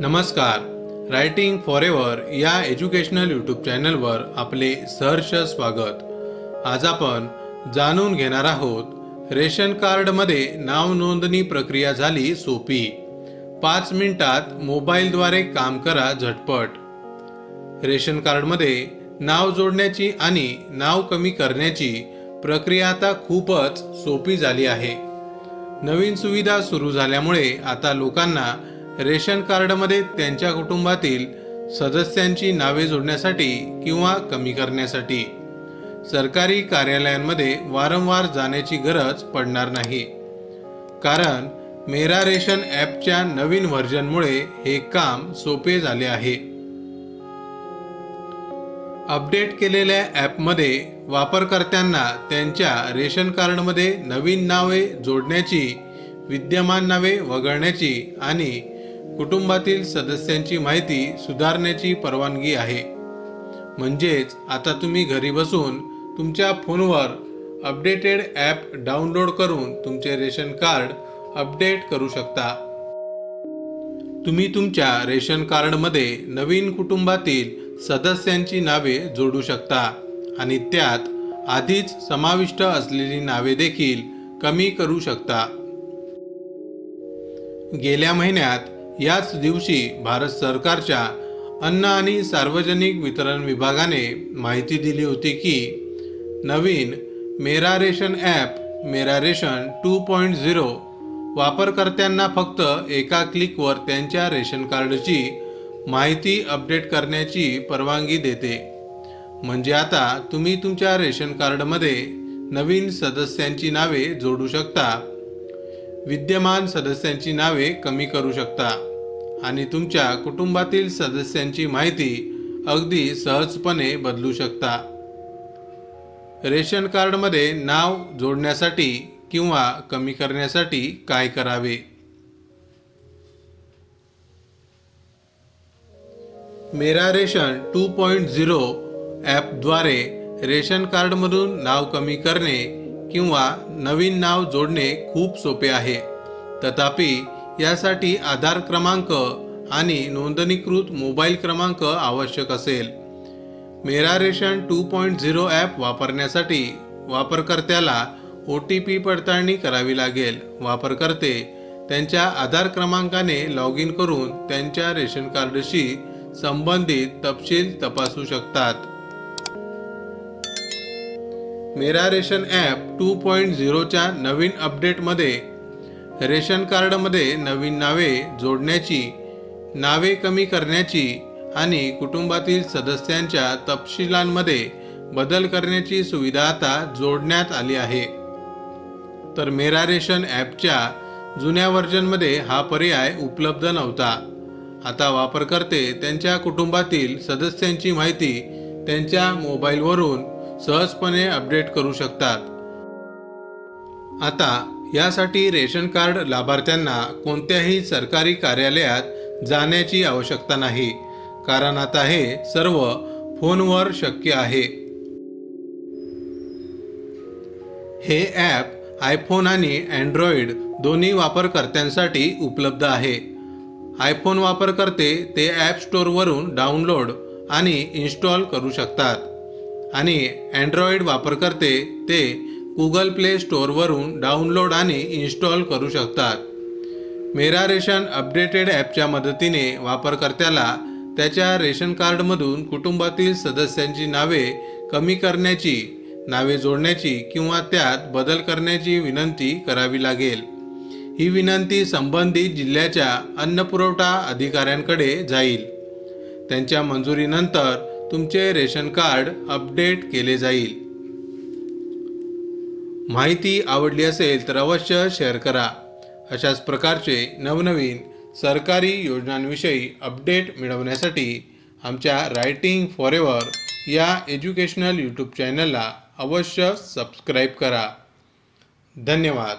नमस्कार. Writing for ever या educational YouTube चॅनलवर आपले सहर्ष स्वागत. आज आपण जाणून घेणार आहोत रेशन कार्डमध्ये नाव नोंदणी प्रक्रिया झाली सोपी. पाच मिनिटात मोबाईलद्वारे काम करा झटपट. रेशन कार्डमध्ये नाव जोडण्याची आणि नाव कमी करण्याची प्रक्रिया आता खूपच सोपी झाली आहे. नवीन सुविधा सुरू झाल्यामुळे आता लोकांना रेशन कार्डमध्ये त्यांच्या कुटुंबातील सदस्यांची नावे जोडण्यासाठी किंवा कमी करण्यासाठी. सरकारी कार्यालयांमध्ये वारंवार जाण्याची गरज पडणार नाही. कारण मेरा रेशन ॲपच्या नवीन व्हर्जनमुळे हे काम सोपे झाले आहे. अपडेट केलेल्या ॲपमध्ये वापरकर्त्यांना त्यांच्या रेशन कार्डमध्ये नवीन नावे जोडण्याची विद्यमान नावे वगळण्याची आणि कुटुंबातील सदस्यांची माहिती सुधारण्याची परवानगी आहे. म्हणजेच आता तुम्ही घरी बसून तुमच्या फोनवर अपडेटेड ॲप डाउनलोड करून तुमचे रेशन कार्ड अपडेट करू शकता. तुम्ही तुमच्या रेशन कार्डमध्ये नवीन कुटुंबातील सदस्यांची नावे जोडू शकता आणि त्यात आधीच समाविष्ट असलेली नावे देखील कमी करू शकता. गेल्या महिन्यात याच दिवशी भारत सरकारच्या अन्न आणि सार्वजनिक वितरण विभागाने माहिती दिली होती की नवीन Mera ration app Mera ration two point zero वापरकर्त्यांना फक्त एका क्लिकवर त्यांच्या रेशन कार्डची माहिती अपडेट करण्याची परवानगी देते. म्हणजे आता तुम्ही तुमच्या रेशन कार्डमध्ये नवीन सदस्यांची नावे जोडू शकता. विद्यमान सदस्यांची नावे कमी करू शकता आणि तुमच्या कुटुंबातील सदस्यांची माहिती अगदी सहजपणे बदलू शकता. रेशन कार्डमध्ये नाव जोडण्यासाठी किंवा कमी करण्यासाठी काय करावे? Mera ration two point zero ॲपद्वारे रेशन कार्डमधून नाव कमी करणे किंवा नवीन नाव जोडणे खूप सोपे आहे. तथापि यासाठी आधार क्रमांक आणि नोंदणीकृत मोबाईल क्रमांक आवश्यक असेल. Mera ration two point zero app वापरण्यासाठी वापरकर्त्याला ओ टी पी पडताळणी करावी लागेल. वापरकर्ते त्यांच्या आधार क्रमांकाने लॉग इन करून त्यांच्या रेशन कार्डशी संबंधित तपशील तपासू शकतात. Mera ration app two point झिरोच्या नवीन अपडेटमध्ये रेशन कार्डमध्ये नवीन नावे जोडण्याची नावे कमी करण्याची आणि कुटुंबातील सदस्यांच्या तपशिलांमध्ये बदल करण्याची सुविधा आता जोडण्यात आली आहे. तर मेरा रेशन ॲपच्या जुन्या व्हर्जनमध्ये हा पर्याय उपलब्ध नव्हता. आता वापरकर्ते त्यांच्या कुटुंबातील सदस्यांची माहिती त्यांच्या मोबाईलवरून सहजपणे अपडेट करू शकतात. आता यासाठी रेशन कार्ड लाभार्थ्यांना कोणत्याही सरकारी कार्यालयात जाण्याची आवश्यकता नाही कारण आता हे सर्व फोनवर शक्य आहे. हे ॲप आयफोन आणि अँड्रॉइड दोन्ही वापरकर्त्यांसाठी उपलब्ध आहे. आयफोन वापरकर्ते ते ॲप स्टोअरवरून डाउनलोड आणि इन्स्टॉल करू शकतात. आणि अँड्रॉइड वापरकर्ते ते गुगल प्ले स्टोअरवरून डाउनलोड आणि इन्स्टॉल करू शकतात. मेरा रेशन अपडेटेड ॲपच्या मदतीने वापरकर्त्याला त्याच्या रेशन कार्डमधून कुटुंबातील सदस्यांची नावे कमी करण्याची नावे जोडण्याची किंवा त्यात बदल करण्याची विनंती करावी लागेल. ही विनंती संबंधित जिल्ह्याच्या अन्नपुरवठा अधिकाऱ्यांकडे जाईल. त्यांच्या मंजुरीनंतर तुमचे रेशन कार्ड अपडेट केले जाईल. माहिती आवडली असेल तर अवश्य शेअर करा. अशाच प्रकारचे नवनवीन सरकारी योजनांविषयी अपडेट मिळवण्यासाठी आमच्या रायटिंग फॉर एवर या एज्युकेशनल यूट्यूब चॅनलला अवश्य सबस्क्राईब करा. धन्यवाद.